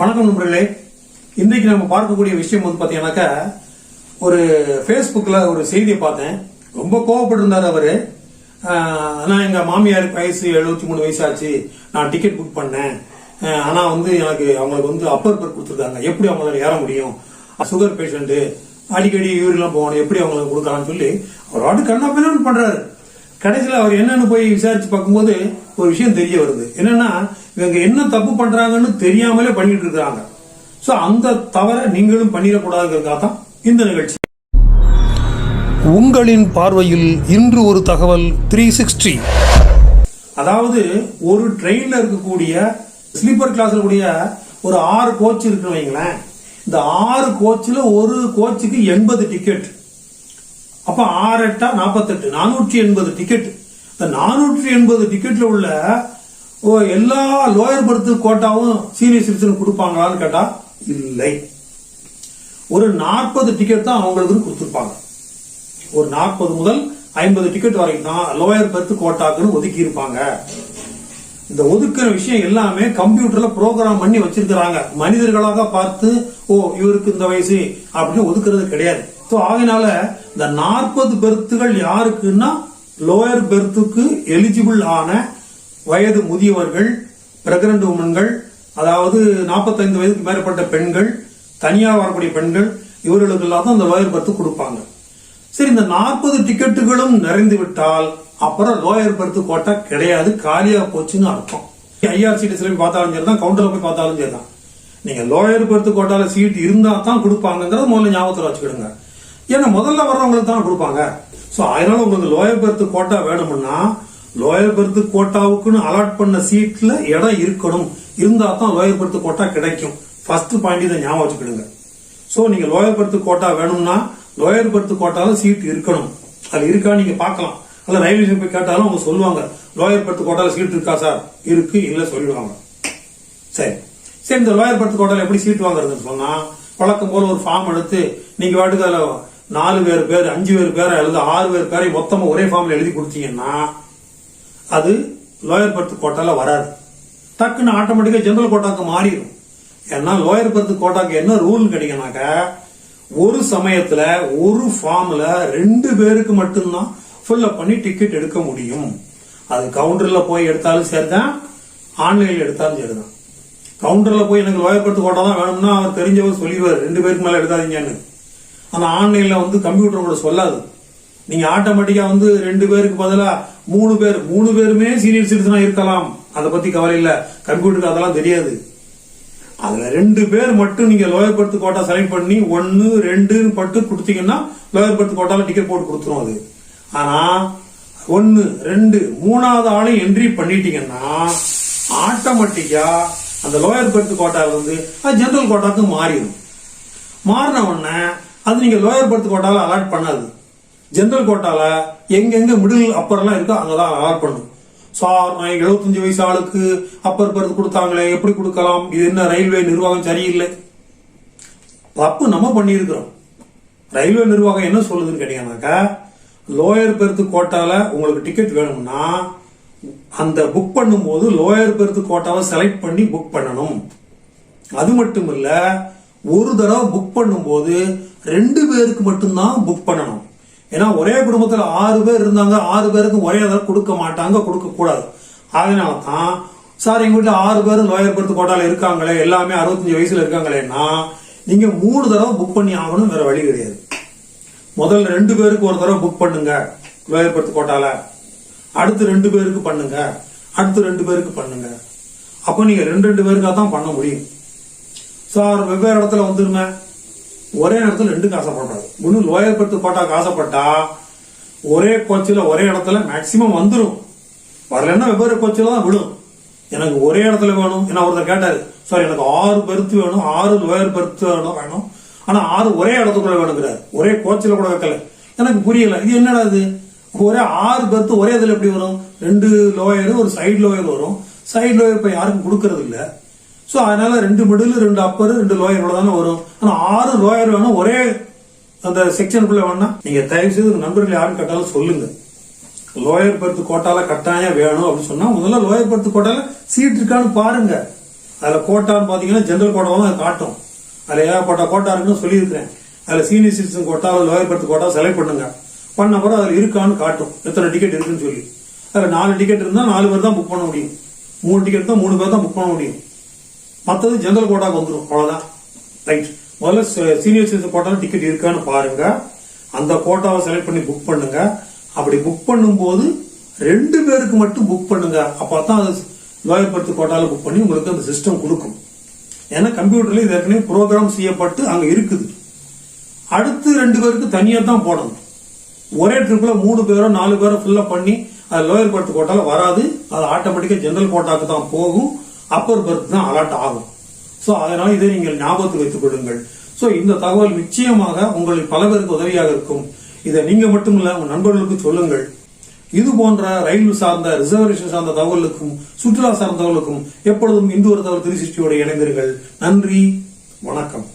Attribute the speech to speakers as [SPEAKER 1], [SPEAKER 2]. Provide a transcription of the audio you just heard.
[SPEAKER 1] வணக்கம் நண்பர்களே. இன்றைக்கு நம்ம பார்க்கக்கூடிய விஷயம் வந்து பார்த்தீங்கன்னாக்கா ஒரு ஃபேஸ்புக்கில் ஒரு செய்தியை பார்த்தேன். ரொம்ப கோவப்பட்டிருந்தார் அவர். ஆனால் எங்கள் மாமியாருக்கு வயசு எழுபத்தி மூணு வயசு ஆச்சு நான் டிக்கெட் புக் பண்ணேன். ஆனால் வந்து எனக்கு அவங்களுக்கு வந்து அப்பர் பர் கொடுத்துருக்காங்க. எப்படி அவங்களால ஏற முடியும்? சுகர் பேஷண்ட்டு அடிக்கடி யூரிலாம் போகணும். எப்படி அவங்களுக்கு கொடுக்கலாம்னு சொல்லி அவர் வாட்டு கண்ணா பண்ணுறாரு கடைசியில் அவர் என்னன்னு போய் விசாரிச்சு பார்க்கும்போது ஒரு விஷயம் தெரிய வருது. என்னன்னா இவங்க என்ன தப்பு பண்றாங்கன்னு தெரியாமலே பண்ணிட்டு இருக்காங்க சோ அந்த தவறை நீங்களும் பண்ணிடக்கூடாதுங்கிறதுக்காக தான் இந்த நிகழ்ச்சி.
[SPEAKER 2] உங்களின் பார்வையில் இன்று ஒரு தகவல் த்ரீ சிக்ஸ்டி
[SPEAKER 1] அதாவது ஒரு ட்ரெயின்ல இருக்கக்கூடிய ஸ்லீப்பர் கிளாஸ்ல கூடிய ஒரு ஆறு கோச் இருக்குன்னு வைங்களேன். இந்த ஆறு கோச்சில் ஒரு கோச்சுக்கு எண்பது டிக்கெட் அப்ப ஆறு எட்டா நாற்பத்தெட்டு நானூற்றி எண்பது டிக்கெட் இந்த நானூற்றி எண்பது டிக்கெட்ல உள்ள ஓ எல்லா லோயர் பர்த் கோட்டாவும் சீனியர் சிட்டிசன் கொடுப்பாங்களான்னு கேட்டா இல்லை. ஒரு நாற்பது டிக்கெட் தான் அவங்களுக்கு கொடுத்துருப்பாங்க. ஒரு நாற்பது முதல் ஐம்பது டிக்கெட் வரைக்கும் தான் லோயர் பர்த் கோட்டாக்குன்னு ஒதுக்கி இருப்பாங்க இந்த ஒதுக்குற விஷயம் எல்லாமே கம்ப்யூட்டர்ல ப்ரோக்ராம் பண்ணி வச்சிருக்கிறாங்க. மனிதர்களாக பார்த்து ஓ இவருக்கு இந்த வயசு அப்படின்னு ஒதுக்குறது கிடையாது. ஸோ ஆகையினால இந்த நாற்பது பெர்த்துகள் யாருக்குன்னா லோயர் பெர்த்துக்கு எலிஜிபிள் ஆன வயது முதியவர்கள் பிரெக்னன்ட் உமன்கள் அதாவது 45 வயதுக்கு மேற்பட்ட பெண்கள் தனியாக வரக்கூடிய பெண்கள் இவர்களுக்கு தான் அந்த லோயர் பெர்த்து கொடுப்பாங்க. சரி இந்த நாற்பது டிக்கெட்டுகளும் நிறைந்து விட்டால் அப்புறம் லோயர் பர்த் கோட்டா கிடையாது காலியா போச்சுன்னு அர்த்தம். ஐஆர்சிடிசில போய் பார்த்தாலும் சரி தான் கவுண்டர்ல போய் பார்த்தாலும் சரி தான் நீங்க லோயர் பர்த் கோட்டால சீட் இருந்தா தான் கொடுப்பாங்கங்கறத முதல்ல ஞாபகத்தில் வச்சுக்கிடுங்க. ஏன்னா முதல்ல வர்றவங்களுக்கு தான் கொடுப்பாங்க. ஸோ அதனால உங்களுக்கு லோயர் பர்த் கோட்டா வேணும்னா லோயர் பர்த் கோட்டாவுக்குன்னு அலாட் பண்ண சீட்ல இடம் இருக்கணும். இருந்தா தான் லோயர் பர்த் கோட்டா கிடைக்கும். ஃபர்ஸ்ட் பாயிண்ட் இதை ஞாபகம் வச்சுக்கிடுங்க. ஸோ நீங்க லோயர் பர்த் கோட்டா வேணும்னா லோயர் பர்த் கோட்டால சீட் இருக்கணும். அது இருக்கா நீங்க பார்க்கலாம். அல்ல ரயில்வே ஸ்டேஷன் போய் கேட்டாலும் அவங்க சொல்லுவாங்க லோயர் பர்த் கோட்டால சீட் இருக்கா சார் இருக்கு இல்லை சொல்லிடுவாங்க. சரி. சரி இந்த லோயர் பர்த் கோட்டால எப்படி சீட் வாங்குறதுன்னு சொன்னா வழக்கம் போல ஒரு ஃபார்ம் எடுத்து நீங்க வாட்டுக்கு அதில் நாலு பேர் பேர் அஞ்சு பேர் பேரை எழுத ஆறு பேர் பேரை மொத்தமாக ஒரே ஃபார்ம்ல எழுதி கொடுத்தீங்கன்னா அது லோயர் பர்த் கோட்டால வராது. டக்குன்னு ஆட்டோமேட்டிக்காக ஜெனரல் கோட்டாக்கு மாறிடும் ஏன்னா லோயர் பர்த் கோட்டாக்கு என்ன ரூல் கிடைக்கும்னாக்க ஒரு சமயத்துல ஒரு ஃபார்ம்ல ரெண்டு பேருக்கு மட்டும்தான் ஃபில்அப் பண்ணி டிக்கெட் எடுக்க முடியும். அது கவுண்டர்ல போய் எடுத்தாலும் சரிதான் ஆன்லைன்ல எடுத்தாலும் சரிதான். கவுண்டர்ல போய் எனக்கு லோயர் பர்த் தான் வேணும்னா அவர் தெரிஞ்சவர் சொல்லிடுவார் ரெண்டு பேருக்கு மேல எடுத்தாதீங்கன்னு ஆனா ஆன்லைன்ல வந்து கம்ப்யூட்டர் கூட சொல்லாது. நீங்க ஆட்டோமேட்டிக்கா வந்து ரெண்டு பேருக்கு பதிலா மூணு பேர் மூணு பேருமே சீனியர் சிட்டிசனா இருக்கலாம். அதை பத்தி கவலை இல்லை. கம்ப்யூட்டருக்கு அதெல்லாம் தெரியாது. அதுல ரெண்டு பேர் மட்டும் நீங்க லோயர் பர்த் கோட்டா செலக்ட் பண்ணி ஒன்னு ரெண்டுன்னு பட்டு கொடுத்தீங்கன்னா லோயர் பர்த் கோட்டால டிக்கெட் போட்டு கொடுத்துரும் அது. ஆனா ஒன்னு ரெண்டு மூணாவது ஆளையும் என்ட்ரி பண்ணிட்டீங்கன்னா ஆட்டோமேட்டிக்கா அந்த லோயர் பர்த் கோட்டா வந்து அது ஜென்ரல் கோட்டாக்கு மாறிடும். மாறின உடனே அது நீங்க லோயர் பர்த் கோட்டால அலாட் பண்ணாது. ஜென்ரல் கோட்டால எங்கெங்க மிடில் அப்பர் எல்லாம் இருக்கோ அங்கதான் அலாட் பண்ணும். சார் நான் எழுபத்தஞ்சு வயசு ஆளுக்கு அப்பர் பர்த் கொடுத்தாங்களே எப்படி கொடுக்கலாம்? இது என்ன ரயில்வே நிர்வாகம் சரியில்லை? தப்பு நம்ம பண்ணியிருக்கிறோம். ரயில்வே நிர்வாகம் என்ன சொல்லுதுன்னு கேட்டீங்கன்னாக்கா லோயர் பெருத்து கோட்டாவில் உங்களுக்கு டிக்கெட் வேணும்னா அந்த புக் பண்ணும்போது லோயர் பெருத்து கோட்டாவை செலக்ட் பண்ணி புக் பண்ணணும். அது மட்டும் இல்லை ஒரு தடவை புக் பண்ணும்போது ரெண்டு பேருக்கு மட்டும்தான் புக் பண்ணணும். ஏன்னா ஒரே குடும்பத்தில் ஆறு பேர் இருந்தாங்க ஆறு பேருக்கு ஒரே தடவை கொடுக்க மாட்டாங்க கொடுக்க கூடாது. அதனால தான் சார் எங்க வீட்டில் ஆறு பேரும் லோயர் பர்த் கோட்டால இருக்காங்களே எல்லாமே அறுபத்தஞ்சு வயசுல இருக்காங்களேன்னா நீங்க மூணு தடவை புக் பண்ணி ஆகணும் வேற வழி கிடையாது. முதல்ல ரெண்டு பேருக்கு ஒரு தடவை புக் பண்ணுங்க லோயர் பர்த் கோட்டால. அடுத்து ரெண்டு பேருக்கு பண்ணுங்க அடுத்து ரெண்டு பேருக்கு பண்ணுங்க. அப்போ நீங்க ரெண்டு ரெண்டு பேருக்காக தான் பண்ண முடியும். சார் வெவ்வேறு இடத்துல வந்துருங்க. ஒரே இடத்துல ரெண்டுக்கு ஆசைப்படுறாரு இன்னும் லோயர் பர்த் கோட்டாக்கு ஆசைப்பட்டா ஒரே கோச்சில் ஒரே இடத்துல மேக்சிமம் வந்துடும் வரலன்னா வெவ்வேறு கோச்சில் தான் விடும் எனக்கு ஒரே இடத்துல வேணும். ஏன்னா ஒருத்தர் கேட்டாரு சார் எனக்கு ஆறு பெருத்து வேணும் ஆறு லோயர் பெருத்து வேணும் வேணும். ஆனா ஆறு ஒரே இடத்துக்குள்ள வேணுங்கிறாரு. ஒரே கோச்சில் கூட வைக்கல. எனக்கு புரியல. இது என்னடா இது? ஒரே ஆறு பெர்த்து ஒரே இதில் எப்படி வரும்? ரெண்டு லோயர் ஒரு சைடு லோயர் வரும். சைடு லோயர் இப்ப யாருக்கும் கொடுக்கறது இல்லை. ஸோ அதனால ரெண்டு மிடில் ரெண்டு அப்பர் ரெண்டு லோயர் தானே வரும். ஆனா ஆறு லோயர் வேணும் ஒரே அந்த செக்ஷனுக்குள்ள வேணா நீங்க தயவு செய்து நண்பர்கள் யாரும் கேட்டாலும் சொல்லுங்க. லோயர் பர்த் கோட்டால கட்டாயம் வேணும் அப்படின்னு சொன்னா முதல்ல லோயர் பர்த் கோட்டால சீட் இருக்கான்னு பாருங்க. அதுல கோட்டான்னு பாத்தீங்கன்னா ஜென்ரல் கோட்டாவும் அது காட்டும். அதுல ஏகப்பட்ட கோட்டா இருக்குன்னு சொல்லியிருக்கிறேன். அதுல senior citizen quota lower berth quota select பண்ணுங்க. பண்ண பிறகு அதுல இருக்கான்னு காட்டும். எத்தனை டிக்கெட் இருக்குன்னு சொல்லி. அதுல நாலு டிக்கெட் இருந்தா நாலு பேர் தான் புக் பண்ண முடியும். மூணு டிக்கெட் தான் மூணு பேர் தான் புக் பண்ண முடியும். மற்றது ஜெனரல் கோட்டாக்கு வந்துடும் அவ்வளவுதான். ரைட் முதல்ல சீனியர் சிட்டிசன் கோட்டால டிக்கெட் இருக்கான்னு பாருங்க. அந்த கோட்டாவை செலக்ட் பண்ணி புக் பண்ணுங்க. அப்படி புக் பண்ணும்போது ரெண்டு பேருக்கு மட்டும் புக் பண்ணுங்க. அப்பதான் அது லோயர் பர்த் கோட்டால புக் பண்ணி உங்களுக்கு அந்த சிஸ்டம் கொடுக்கும். ஏன்னா கம்ப்யூட்டர்ல இது ஏற்கனவே ப்ரோக்ராம் செய்யப்பட்டு அங்க இருக்குது. அடுத்து ரெண்டு பேருக்கு தனியா தான் போடணும். ஒரே ட்ரிப்ல மூணு பேரோ நாலு பேரோ ஃபில்லப் பண்ணி அது லோயர் பர்த் கோட்டால வராது. அது ஆட்டோமேட்டிக்கா ஜென்ரல் கோட்டாக்கு தான் போகும். அப்பர் பர்த் தான் அலாட் ஆகும். ஸோ அதனால இதை நீங்கள் ஞாபகத்தில் வைத்துக் கொள்ளுங்கள். ஸோ இந்த தகவல் நிச்சயமாக உங்களில் பல பேருக்கு உதவியாக இருக்கும். இதை நீங்க மட்டும் இல்லை உங்க நண்பர்களுக்கு சொல்லுங்கள். இது போன்ற ரயில் சார்ந்த ரிசர்வேஷன் சார்ந்த தகவலுக்கும் சுற்றுலா சார்ந்த தகவலுக்கும் எப்பொழுதும் இந்து ஒரு தகவல் திருச்சியோடு இணைந்தீர்கள் நன்றி வணக்கம்.